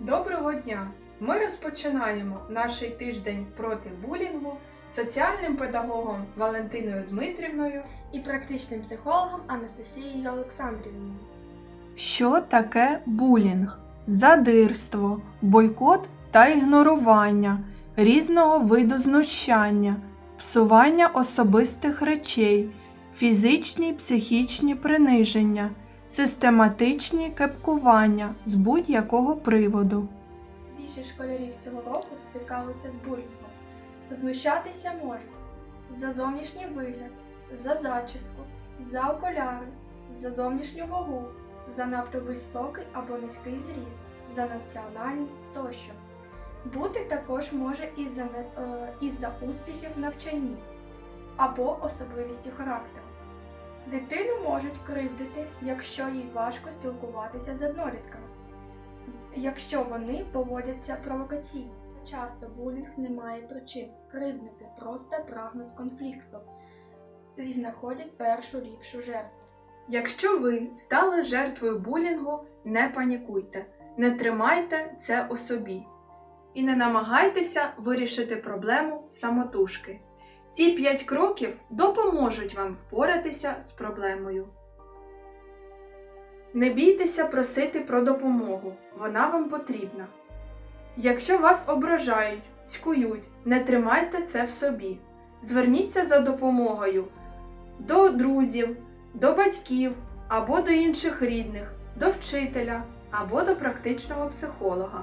Доброго дня! Ми розпочинаємо наш тиждень проти булінгу з соціальним педагогом Валентиною Дмитрівною. і практичним психологом Анастасією Олександрівною. Що таке булінг? Задирство, бойкот та ігнорування, різного виду знущання, псування особистих речей, фізичні й психічні приниження, систематичні кепкування з будь-якого приводу. Більшість школярів цього року стикалися з булінгом. Знущатися можна за зовнішній вигляд, за зачіску, за окуляри, за зовнішню вагу, за надто високий або низький зріст, за національність тощо. Бути також може із-за е, із-за успіхів в навчанні або особливістю характеру. Дитину можуть кривдити, якщо їй важко спілкуватися з однолітками якщо вони поводяться провокаційно. Часто булінг не має причин. Кривдники просто прагнуть конфлікту і знаходять першу ліпшу жертву. Якщо ви стали жертвою булінгу, не панікуйте, не тримайте це у собі і не намагайтеся вирішити проблему самотужки. Ці п'ять кроків допоможуть вам впоратися з проблемою. Не бійтеся просити про допомогу, вона вам потрібна. Якщо вас ображають, цькують, не тримайте це в собі. Зверніться за допомогою до друзів, до батьків або до інших рідних, до вчителя або до практичного психолога.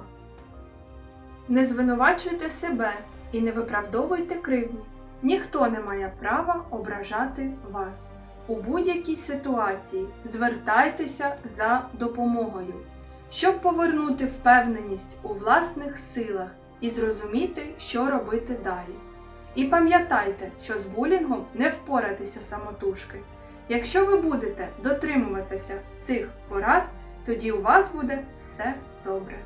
Не звинувачуйте себе і не виправдовуйте кривні. Ніхто не має права ображати вас. У будь-якій ситуації звертайтеся за допомогою, щоб повернути впевненість у власних силах і зрозуміти, що робити далі. І пам'ятайте, що з булінгом не впоратися самотужки. Якщо ви будете дотримуватися цих порад, тоді у вас буде все добре.